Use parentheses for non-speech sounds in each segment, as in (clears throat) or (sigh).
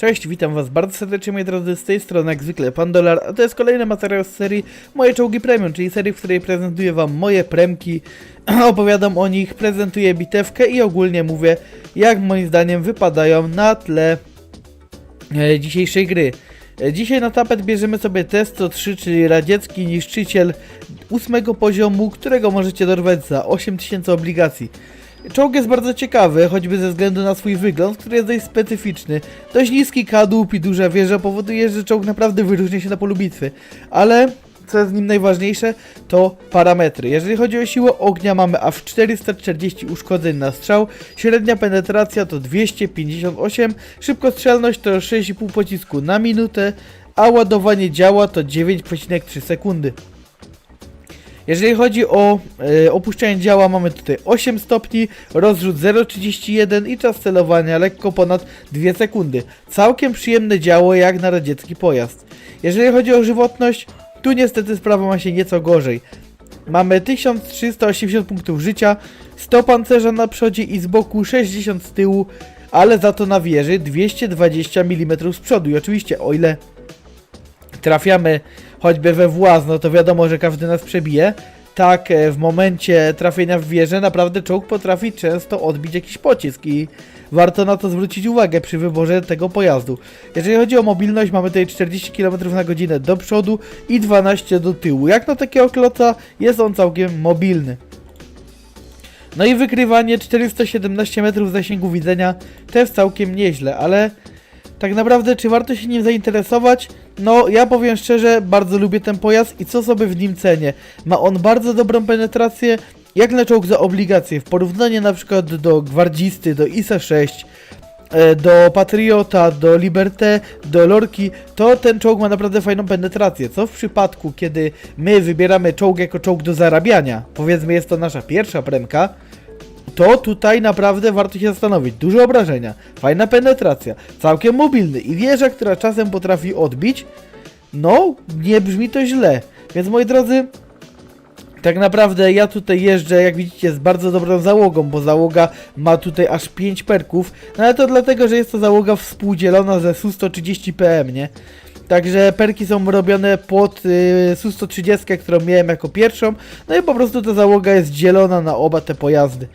Cześć, witam was bardzo serdecznie moi drodzy, z tej strony jak zwykle Pan Dolar, a to jest kolejny materiał z serii Moje Czołgi Premium, czyli serii, w której prezentuję wam moje premki, (clears throat) opowiadam o nich, prezentuję bitewkę i ogólnie mówię jak moim zdaniem wypadają na tle e, dzisiejszej gry. E, Dzisiaj na tapet bierzemy sobie T-103, czyli radziecki niszczyciel ósmego poziomu, którego możecie dorwać za 8000 obligacji. Czołg jest bardzo ciekawy, choćby ze względu na swój wygląd, który jest dość specyficzny. Dość niski kadłub i duża wieża powoduje, że czołg naprawdę wyróżnia się na polu bitwy. Ale co jest z nim najważniejsze, to parametry. Jeżeli chodzi o siłę ognia, mamy aż 440 uszkodzeń na strzał, średnia penetracja to 258, szybkostrzelność to 6,5 pocisku na minutę, a ładowanie działa to 9,3 sekundy. Jeżeli chodzi o e, opuszczanie działa, mamy tutaj 8 stopni, rozrzut 0,31 i czas celowania lekko ponad 2 sekundy. Całkiem przyjemne działo jak na radziecki pojazd. Jeżeli chodzi o żywotność, tu niestety sprawa ma się nieco gorzej. Mamy 1380 punktów życia, 100 pancerza na przodzie i z boku, 60 z tyłu, ale za to na wieży 220 mm z przodu. I oczywiście o ile trafiamy choćby we właz, no to wiadomo, że każdy nas przebije. Tak, e, w momencie trafienia w wieżę naprawdę czołg potrafi często odbić jakiś pocisk i warto na to zwrócić uwagę przy wyborze tego pojazdu. Jeżeli chodzi o mobilność, mamy tutaj 40 km na godzinę do przodu i 12 do tyłu. Jak na takiego kloca jest on całkiem mobilny. No i wykrywanie 417 metrów zasięgu widzenia też całkiem nieźle, ale tak naprawdę czy warto się nim zainteresować? No, ja powiem szczerze, bardzo lubię ten pojazd i co sobie w nim cenię. Ma on bardzo dobrą penetrację, jak na czołg za obligacje. W porównaniu na przykład do Gwardzisty, do ISA 6, e, do Patriota, do Liberté, do Lorki, to ten czołg ma naprawdę fajną penetrację. Co w przypadku, kiedy my wybieramy czołg jako czołg do zarabiania, powiedzmy jest to nasza pierwsza premka, to tutaj naprawdę warto się zastanowić. Duże obrażenia, fajna penetracja, całkiem mobilny i wieża, która czasem potrafi odbić. No, nie brzmi to źle. Więc moi drodzy, tak naprawdę ja tutaj jeżdżę, jak widzicie, z bardzo dobrą załogą, bo załoga ma tutaj aż 5 perków. No ale to dlatego, że jest to załoga współdzielona ze SU-130 PM, nie? Także perki są robione pod y, SU-130, którą miałem jako pierwszą. No i po prostu ta załoga jest dzielona na oba te pojazdy.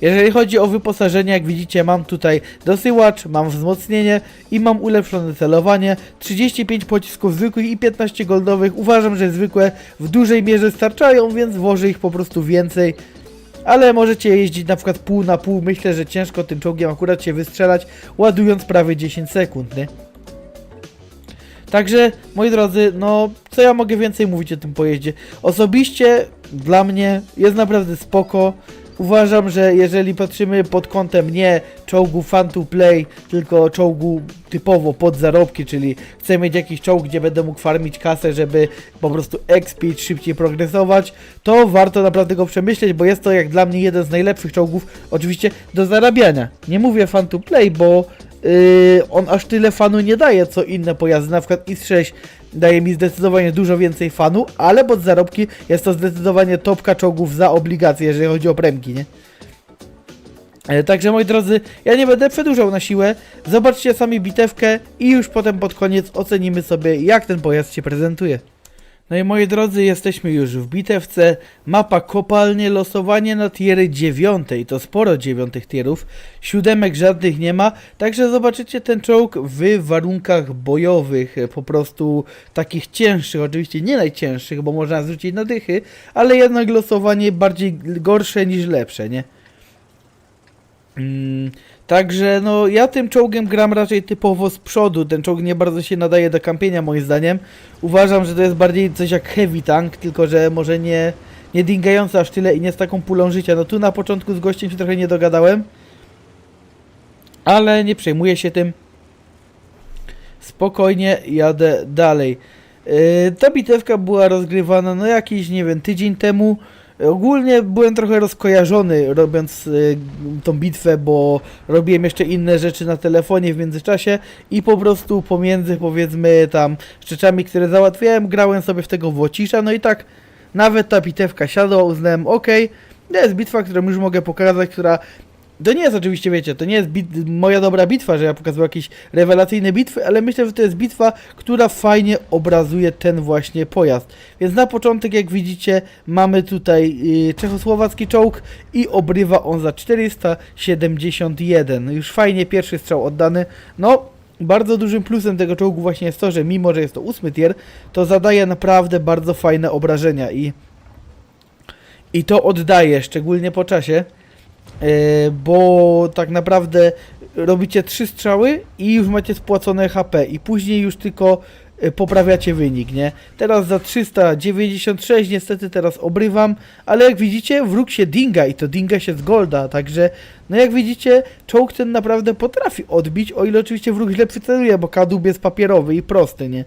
Jeżeli chodzi o wyposażenie, jak widzicie, mam tutaj dosyłacz, mam wzmocnienie i mam ulepszone celowanie. 35 pocisków zwykłych i 15 goldowych. Uważam, że zwykłe w dużej mierze starczają, więc włożę ich po prostu więcej. Ale możecie jeździć na przykład pół na pół. Myślę, że ciężko tym czołgiem akurat się wystrzelać, ładując prawie 10 sekund, nie? Także, moi drodzy, no, co ja mogę więcej mówić o tym pojeździe? Osobiście, dla mnie, jest naprawdę spoko. Uważam, że jeżeli patrzymy pod kątem nie czołgu fan to play, tylko czołgu typowo pod zarobki, czyli chcę mieć jakiś czołg, gdzie będę mógł farmić kasę, żeby po prostu expić, szybciej progresować, to warto naprawdę go przemyśleć, bo jest to jak dla mnie jeden z najlepszych czołgów, oczywiście do zarabiania. Nie mówię fan to play, bo yy, on aż tyle fanu nie daje, co inne pojazdy, na przykład IS-6 daje mi zdecydowanie dużo więcej fanu, ale pod zarobki jest to zdecydowanie topka czołgów za obligacje, jeżeli chodzi o premki, nie? E, Także moi drodzy, ja nie będę przedłużał na siłę. Zobaczcie sami bitewkę i już potem pod koniec ocenimy sobie jak ten pojazd się prezentuje. No i moi drodzy, jesteśmy już w bitewce. Mapa kopalnie, losowanie na tiery dziewiątej. To sporo dziewiątych tierów. Siódemek żadnych nie ma. Także zobaczycie ten czołg w warunkach bojowych. Po prostu takich cięższych. Oczywiście nie najcięższych, bo można zwrócić na dychy. Ale jednak losowanie bardziej gorsze niż lepsze, nie? Także no ja tym czołgiem gram raczej typowo z przodu. Ten czołg nie bardzo się nadaje do kampienia moim zdaniem. Uważam, że to jest bardziej coś jak heavy tank, tylko że może nie, nie dingający aż tyle i nie z taką pulą życia. No tu na początku z gościem się trochę nie dogadałem. Ale nie przejmuję się tym. Spokojnie jadę dalej. Yy, ta bitewka była rozgrywana no jakiś, nie wiem, tydzień temu. Ogólnie byłem trochę rozkojarzony robiąc y, tą bitwę, bo robiłem jeszcze inne rzeczy na telefonie w międzyczasie i po prostu pomiędzy powiedzmy tam rzeczami, które załatwiałem, grałem sobie w tego Wocisza, no i tak nawet ta bitewka siadła, uznałem ok, to jest bitwa, którą już mogę pokazać, która To nie jest oczywiście, wiecie, to nie jest moja dobra bitwa, że ja pokazuję jakieś rewelacyjne bitwy, ale myślę, że to jest bitwa, która fajnie obrazuje ten właśnie pojazd. Więc na początek, jak widzicie, mamy tutaj yy, czechosłowacki czołg i obrywa on za 471. Już fajnie pierwszy strzał oddany. No, bardzo dużym plusem tego czołgu właśnie jest to, że mimo, że jest to ósmy tier, to zadaje naprawdę bardzo fajne obrażenia i i to oddaje, szczególnie po czasie, bo tak naprawdę robicie trzy strzały i już macie spłacone HP i później już tylko e, poprawiacie wynik, nie? Teraz za 396 niestety teraz obrywam, ale jak widzicie wróg się dinga i to dinga się z golda, także no jak widzicie czołg ten naprawdę potrafi odbić, o ile oczywiście wróg źle przyceluje, bo kadłub jest papierowy i prosty, nie?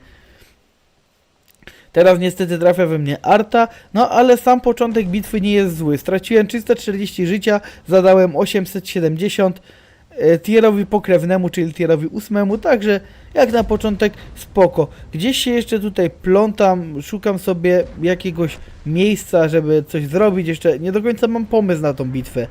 Teraz niestety trafia we mnie Arta, no ale sam początek bitwy nie jest zły. Straciłem 340 życia, zadałem 870 e, tierowi pokrewnemu, czyli tierowi ósmemu, także jak na początek spoko. Gdzieś się jeszcze tutaj plątam, szukam sobie jakiegoś miejsca, żeby coś zrobić, jeszcze nie do końca mam pomysł na tą bitwę.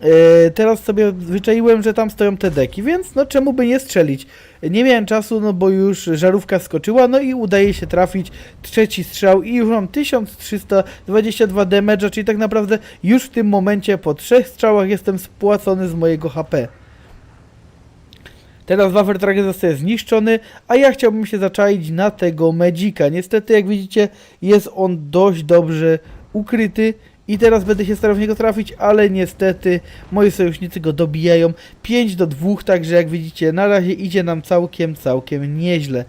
E, teraz sobie wyczaiłem, że tam stoją te deki, więc no czemu by nie strzelić? Nie miałem czasu, no bo już żarówka skoczyła, no i udaje się trafić trzeci strzał i już mam 1322 damage'a, czyli tak naprawdę już w tym momencie po trzech strzałach jestem spłacony z mojego HP. Teraz Waffle zostaje zniszczony, a ja chciałbym się zaczaić na tego Magika. Niestety, jak widzicie, jest on dość dobrze ukryty i teraz będę się starał w niego trafić, ale niestety moi sojusznicy go dobijają 5 do 2, także jak widzicie, na razie idzie nam całkiem, całkiem nieźle.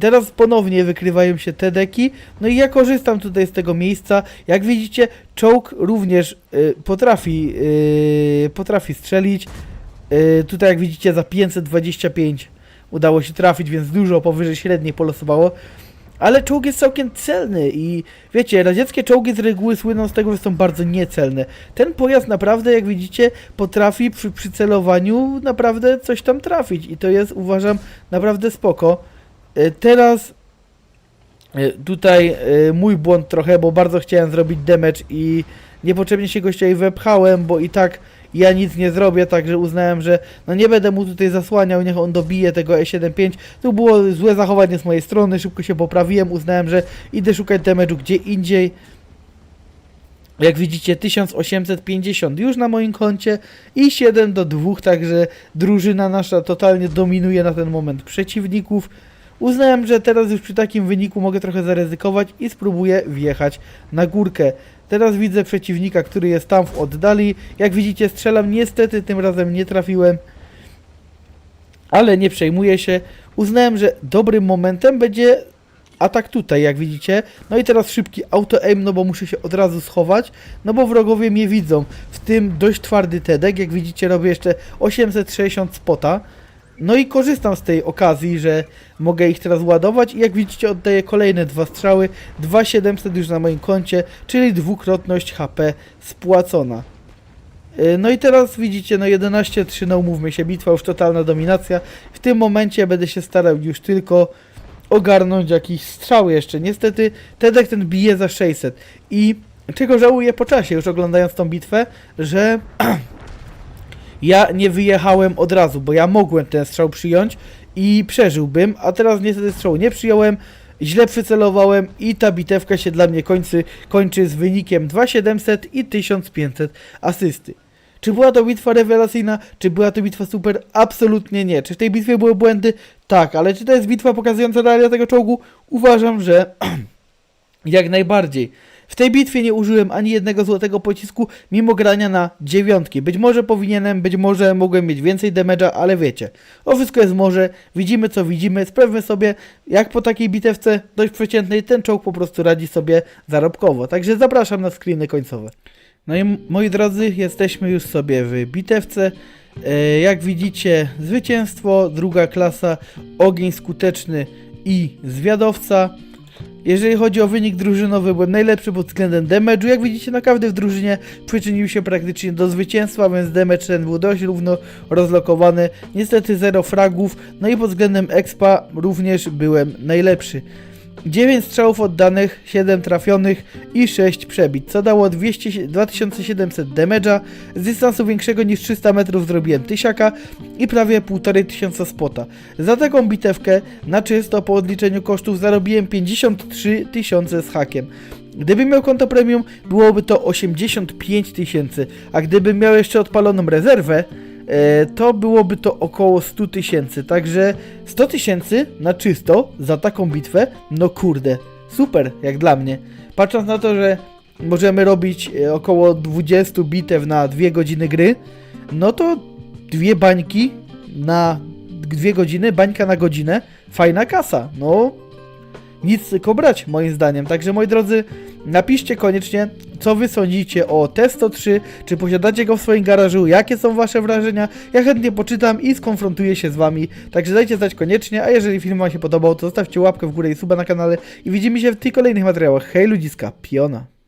Teraz ponownie wykrywają się te deki, no i ja korzystam tutaj z tego miejsca. Jak widzicie, czołg również y, potrafi, y, potrafi strzelić. Y, tutaj jak widzicie za 525 udało się trafić, więc dużo powyżej średniej polosowało. Ale czołg jest całkiem celny i wiecie, radzieckie czołgi z reguły słyną z tego, że są bardzo niecelne. Ten pojazd naprawdę, jak widzicie, potrafi przy przycelowaniu naprawdę coś tam trafić i to jest, uważam, naprawdę spoko. E, Teraz e, tutaj e, mój błąd trochę, bo bardzo chciałem zrobić damage i niepotrzebnie się gościa wepchałem, bo i tak ja nic nie zrobię, także uznałem, że no nie będę mu tutaj zasłaniał, niech on dobije tego E75. To było złe zachowanie z mojej strony, szybko się poprawiłem, uznałem, że idę szukać damage'u gdzie indziej. Jak widzicie 1850 już na moim koncie i 7 do 2, także drużyna nasza totalnie dominuje na ten moment przeciwników. Uznałem, że teraz już przy takim wyniku mogę trochę zaryzykować i spróbuję wjechać na górkę. Teraz widzę przeciwnika, który jest tam w oddali. Jak widzicie strzelam, niestety tym razem nie trafiłem. Ale nie przejmuję się. Uznałem, że dobrym momentem będzie atak tutaj, jak widzicie. No i teraz szybki auto-aim, no bo muszę się od razu schować, no bo wrogowie mnie widzą. W tym dość twardy tedek, jak widzicie robię jeszcze 860 spota. No i korzystam z tej okazji, że mogę ich teraz ładować i jak widzicie oddaję kolejne dwa strzały, 2700 już na moim koncie, czyli dwukrotność HP spłacona. Yy, No i teraz widzicie, no 11-3, no umówmy się, bitwa już totalna dominacja. W tym momencie będę się starał już tylko ogarnąć jakiś strzał jeszcze. Niestety Tedek ten bije za 600 i czego żałuję po czasie, już oglądając tą bitwę, że (clears throat) ja nie wyjechałem od razu, bo ja mogłem ten strzał przyjąć i przeżyłbym, a teraz niestety strzału nie przyjąłem, źle przycelowałem i ta bitewka się dla mnie kończy, kończy z wynikiem 2700 i 1500 asysty. Czy była to bitwa rewelacyjna? Czy była to bitwa super? Absolutnie nie. Czy w tej bitwie były błędy? Tak, ale czy to jest bitwa pokazująca realia tego czołgu? Uważam, że (clears throat) jak najbardziej. W tej bitwie nie użyłem ani jednego złotego pocisku, mimo grania na dziewiątki. Być może powinienem, być może mogłem mieć więcej damage'a, ale wiecie. O wszystko jest może, widzimy co widzimy, sprawmy sobie, jak po takiej bitewce dość przeciętnej ten czołg po prostu radzi sobie zarobkowo. Także zapraszam na screeny końcowe. No i moi drodzy, jesteśmy już sobie w bitewce. E, jak widzicie, zwycięstwo, druga klasa, ogień skuteczny i zwiadowca. Jeżeli chodzi o wynik drużynowy, byłem najlepszy pod względem damage'u. Jak widzicie, na każdy w drużynie przyczynił się praktycznie do zwycięstwa, więc damage ten był dość równo rozlokowany. Niestety zero fragów, no i pod względem expa również byłem najlepszy. 9 strzałów oddanych, 7 trafionych i 6 przebić, co dało 200, 2700 damage'a. Z dystansu większego niż 300 metrów zrobiłem tysiaka i prawie 1500 spota. Za taką bitewkę na czysto po odliczeniu kosztów zarobiłem 53 tysiące z hakiem. Gdybym miał konto premium, byłoby to 85 tysięcy, a gdybym miał jeszcze odpaloną rezerwę, to byłoby to około 100 tysięcy. Także 100 tysięcy na czysto za taką bitwę, no kurde, super jak dla mnie. Patrząc na to, że możemy robić e, około 20 bitew na 2 godziny gry, no to dwie bańki na dwie godziny, bańka na godzinę, fajna kasa. No, nic tylko brać, moim zdaniem. Także moi drodzy, napiszcie koniecznie, co wy sądzicie o T103, czy posiadacie go w swoim garażu, jakie są wasze wrażenia. Ja chętnie poczytam i skonfrontuję się z wami. Także dajcie znać koniecznie, a jeżeli film wam się podobał, to zostawcie łapkę w górę i suba na kanale i widzimy się w tych kolejnych materiałach. Hej ludziska, piona.